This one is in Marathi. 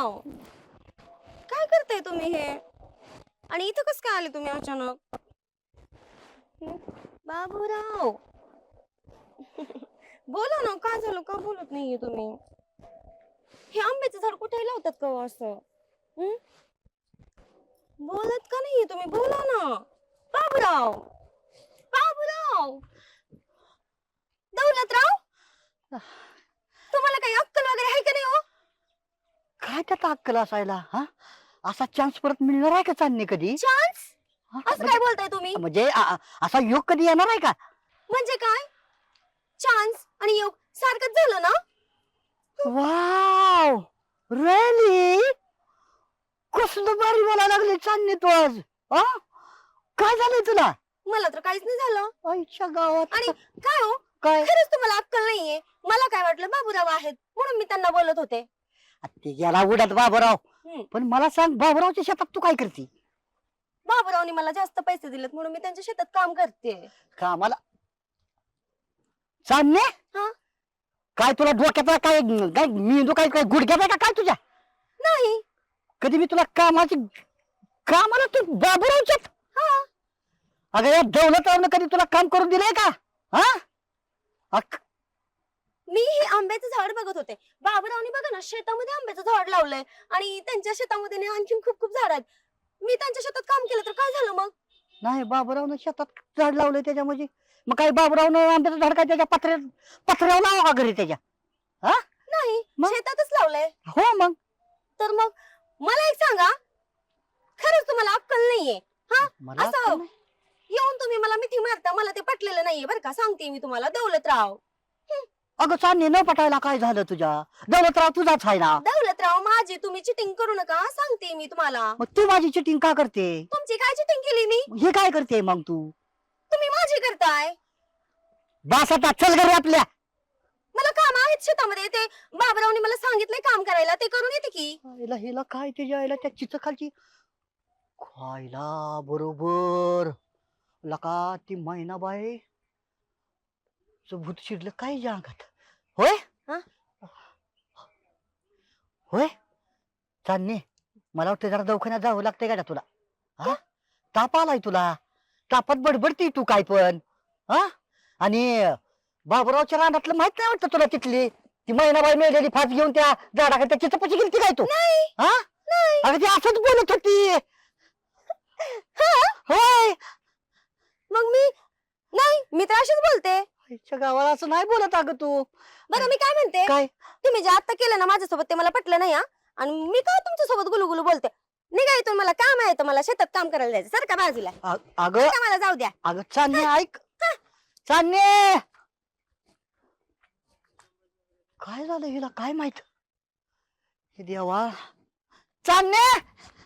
बाबूराव काय करताय तुम्ही हे? आणि इथं कसं काय आले तुम्ही अचानक? बाबूराव. बोला ना काय झालं? का बोलत नाहीये तुम्ही? हे आंब्याचं झाड कुठे लावतात का हो असं? बोलत का नाहीये तुम्ही? बोला ना. बाबूराव. बाबूराव. दौलतराव तुम्हाला काही अक्कल वगैरे आहे का नाही हो काय त्यात अक्कल असायला हा? असा चान्स परत मिळणार आहे का चांदणे कधी? चान्स हा? असं काय बोलताय तुम्ही? म्हणजे आ- आ- असा योग कधी येणार आहे का? म्हणजे काय? चान्स आणि योग सारखंच झालं ना? वाव रिअली कसलं भारी बोलायला लागली चांदणे तू आज हा? काय झालंय तुला? मला तर काहीच नाही झालं. आईच्या गावात. आणि काय हो? काय? खरंच तुम्हाला अक्कल नाहीये. मला काय वाटलं बाबूराव आहेत म्हणून मी त्यांना बोलत होते. ते गेला उडत बाबूराव. हम्म. पण मला सांग बाबूरावच्या शेतात तू काय करते? बाबूरावनी मला जास्त पैसे दिलेत म्हणून मी त्यांच्या शेतात काम करते. कामाला? चांदणे? हा? काय तुला डोक्याचा काय? काय मेंदू काय काय गुडघ्याचा का? काय तुझ्या? नाही. कधी मी तुला कामाची कामाला तू बाबूरावच्यात हा. अगं या दौलतरावनं कधी तुला काम करून दिलंय का? हा? मी हे आंब्याचं झाड बघत होते. बाबूरावनी बघा ना शेतामध्ये आंब्याचं झाड लावलंय. आणि त्यांच्या शेतामध्ये ना आणखीन खूप खूप झाड आहेत. मी त्यांच्या शेतात काम केलं तर काय झालं मग? नाही बाबूरावनं शेतात झाड लावलंय त्याच्या म्हणजे मग काय बाबूरावनं आंब्याचं झाड काय त्याच्या पत्र्या पत्र्यावर लावा का घरी त्याच्या? नाही मग? शेतातच लावलंय. हो मग. तर मग मला एक सांगा खरंच तुम्हाला अक्कल नाहीये. मला असं. येऊन तुम्ही मला मिठी मारता मला ते पटलेलं नाहीये बरं का. सांगते मी तुम्हाला दौलतराव. अगं चांदणे न पटायला काय झालं तुझ्या? दौलतराव तुझाच आहे ना? दौलतराव माझी तुम्ही चिटिंग करू नका सांगते मी तुम्हाला. मग तू माझी चिटिंग का करते? तुमची काय चिटिंग केली मी? हे काय करते मग तू? तुम्ही माझी करताय. बास आता चल घरी आपल्या. मला काम आहेत शेतामध्ये ते बाबरावने मला सांगितलंय काम करायला ते करून येते की. हिला हिला काय त्याच्या आईला त्या चिच खालची खायला बरोबर. लका ती मैनाबाई. भूत शिरलं काय या अंगात? होय? हा? होय? चांदणे मला वाटतं जरा दवाखान्यात जावं लागतंय का तुला. हा? ताप आलाय तुला. तापात बडबडती तू काय पण. हा? आणि बाबुरावच्या रानातलं माहीत नाही वाटतं तुला तिथली? ती मैनाबाई मेलेली फास घेऊन त्या झाडाकडे त्या चिचपची गेली काय तू? नाही. हा? नाही. अगं ती असंच बोलत होती? होय? मग मी नाही मी तर अशीच बोलते. आईच्या गावाला असं नाही बोलत अगं तू. बरं मी काय म्हणते? काय? तुम्ही जे आता केलं ना माझ्यासोबत ते मला पटलं नाही हा? आणि मी काय तुमच्यासोबत गुलुगुलू बोलते? निघा इथून मला काम आहे तर मला शेतात काम करायला जायचं सर का बाजूला? अ- अगं का मला जाऊ द्या? अगं चांदणे ऐक. चांदणे! काय झालं हिला? काय माहीत? हे देवा! चांदणे!